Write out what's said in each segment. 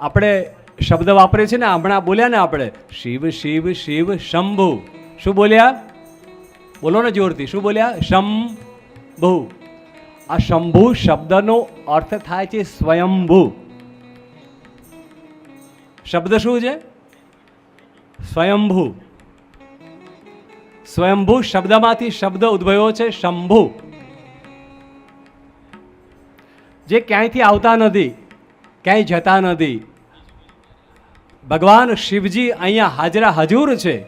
આપણે શબ્દ વાપરીએ છીએ ને, હમણાં બોલ્યા ને આપણે. શિવ શિવ શિવ, શંભુ. શું બોલ્યા? બોલો ને જોરથી. શું બોલ્યા? શંભુ. આ શંભુ શબ્દનો અર્થ થાય છે સ્વયંભૂ. શબ્દ શું છે? સ્વયંભૂ. સ્વયંભૂ શબ્દમાંથી શબ્દ ઉદ્ભવ્યો છે શંભુ. જે ક્યાંયથી આવતા નથી. ક્યાંય જતા નથી. ભગવાન શિવજી અહીંયા હાજરા હજુર છે,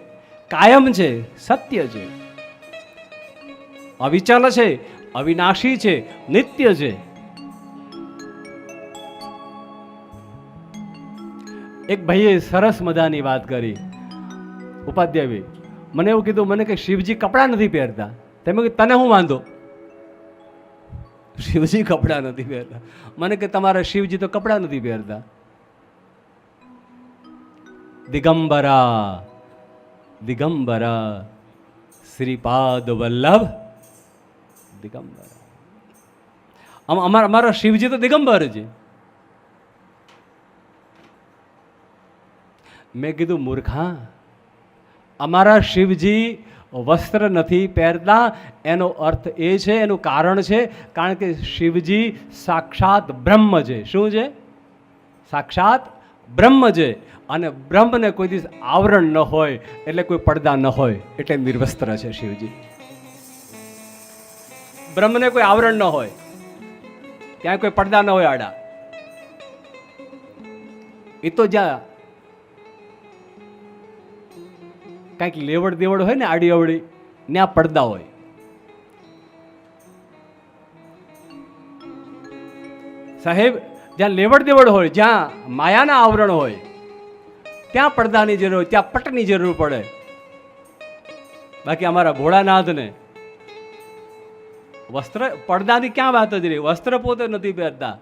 કાયમ છે, સત્ય છે. અવિચલ છે, અવિનાશી છે, નિત્ય છે. એક ભાઈએ સરસ મજાની વાત કરી. ઉપાધ્યાય, મને એવું કીધું, મને કે શિવજી કપડાં નથી પહેરતા. તમે તને હું વાંધો? શિવજી કપડાં નથી પહેરતા. મને કે તમારા શિવજી તો કપડાં નથી પહેરતા. દિગંબરા દિગંબરા, શ્રીપાદ વલ્લભ, દિગંબરા. અમારા અમારા શિવજી તો દિગંબર છે. મેં કીધું, મૂર્ખા અમારા શિવજી વસ્ત્ર નથી પહેરતા. એનો અર્થ એ છે, એનું કારણ છે, કારણ કે શિવજી સાક્ષાત બ્રહ્મ છે. શું છે? સાક્ષાત બ્રહ્મ છે. અને બ્રહ્મને કોઈ દિવસ આવરણ ન હોય, એટલે કોઈ પડદા ન હોય, એટલે નિર્વસ્ત્ર છે શિવજી. બ્રહ્મને કોઈ આવરણ ન હોય ત્યાં કોઈ પડદા ન હોય આડા. એ તો જ્યાં કાંઈક લેવડ દેવડ હોય ને આડી અવડી ત્યાં પડદા હોય. સાહેબ, જ્યાં લેવડ દેવડ હોય, જ્યાં માયાના આવરણ હોય, ત્યાં પડદાની જરૂર હોય ત્યાં પટની જરૂર પડે. બાકી અમારા ભોળાનાથને વસ્ત્ર, પડદાની ક્યાં વાત જ રહી વસ્ત્ર પોતે નથી પહેરતા.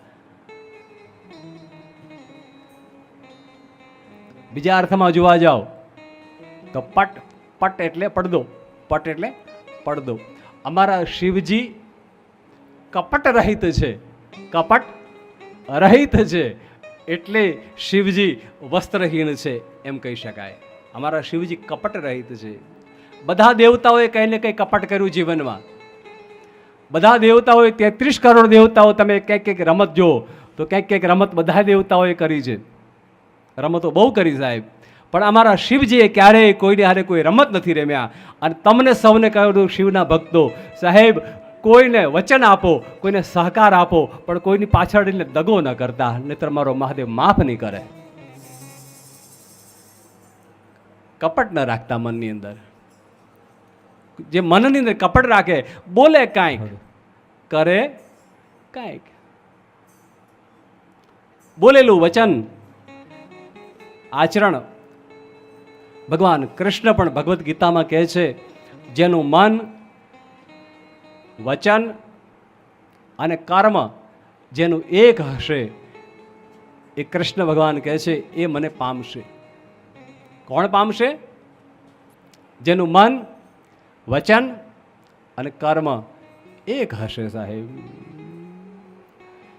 બીજા અર્થમાં જોવા જાઓ. તો પટ પટ એટલે પડદો, પટ એટલે પડદો. અમારા શિવજી કપટ રહિત છે, કપટ રહિત છે, એટલે શિવજી વસ્ત્રહીન છે એમ કહી શકાય. અમારા શિવજી કપટ રહિત છે. બધા દેવતાઓએ કંઈ ને કંઈ કપટ કર્યું જીવનમાં. બધા દેવતાઓએ તેત્રીસ કરોડ દેવતાઓ તમે ક્યાંક કંઈક રમત જુઓ, તો ક્યાંક કંઈક રમત બધા દેવતાઓએ કરી છે. રમતો બહુ કરી સાહેબ. પણ અમારા શિવજીએ ક્યારેય કોઈને હારે કોઈ રમત નથી રમ્યા. અને તમને સૌને કહ્યું શિવના ભક્તો સાહેબ કોઈને વચન આપો કોઈને સહકાર આપો પણ કોઈની પાછળ એટલે દગો ન કરતા નહીતર મારો મહાદેવ માફ નહીં કરે. કપટ ન રાખતા મનની અંદર. જે મનની અંદર કપટ રાખે બોલે કાંઈક કરે કાંઈક. બોલેલું વચન આચરણ ભગવાન કૃષ્ણ પણ ભગવદ્ ગીતામાં કહે છે, જેનું મન, વચન અને કર્મ જેનું એક હશે, એ કૃષ્ણ ભગવાન કહે છે, એ મને પામશે. કોણ પામશે? જેનું મન, વચન અને કર્મ એક હશે સાહેબ.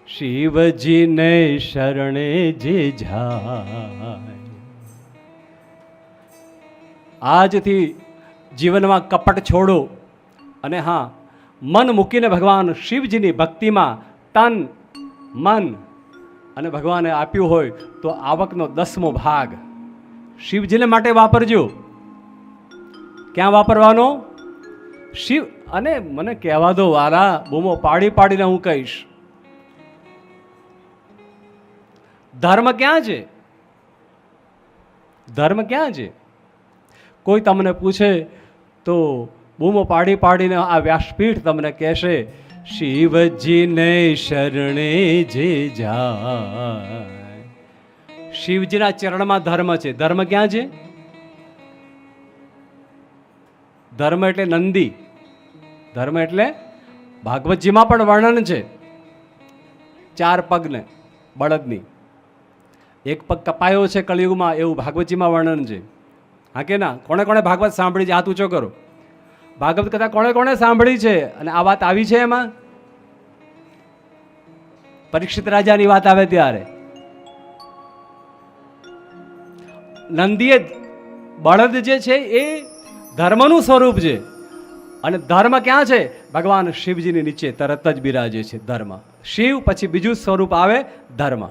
શિવજીને શરણે જે જાય આજથી જીવનમાં કપટ છોડો. અને હા, મન મૂકીને ભગવાન શિવજીની ભક્તિમાં તન, મન અને ભગવાને આપ્યું હોય તો આવકનો દસમો ભાગ. શિવજીને માટે વાપરજો. ક્યાં વાપરવાનો? શિવ, અને મને કહેવા દો વારા બૂમો પાડી પાડીને હું કહીશ. ધર્મ ક્યાં છે? ધર્મ ક્યાં છે? કોઈ તમને પૂછે તો બૂમો પાડી પાડીને આ વ્યાસપીઠ તમને કહેશે, શિવજીને શરણે જે જાય. શિવજીના ચરણમાં ધર્મ છે. ધર્મ ક્યાં છે? ધર્મ એટલે નંદી. ધર્મ એટલે ભાગવતજીમાં પણ વર્ણન છે. ચાર પગને, બળદની. એક પગ કપાયો છે કળિયુગમાં, એવું ભાગવતજીમાં વર્ણન છે. હા કે ના? કોણે કોણે ભાગવત સાંભળી છે? હાથ ઊંચો કરો. ભાગવત કથા કોણે કોણે સાંભળી છે? અને આ વાત આવી છે એમાં? પરીક્ષિત રાજાની વાત આવે ત્યારે. નંદીએ બળદ જે છે એ ધર્મનું સ્વરૂપ છે. અને ધર્મ ક્યાં છે? ભગવાન શિવજીની નીચે તરત જ બિરાજે છે ધર્મ. શિવ પછી બીજું સ્વરૂપ આવે ધર્મ.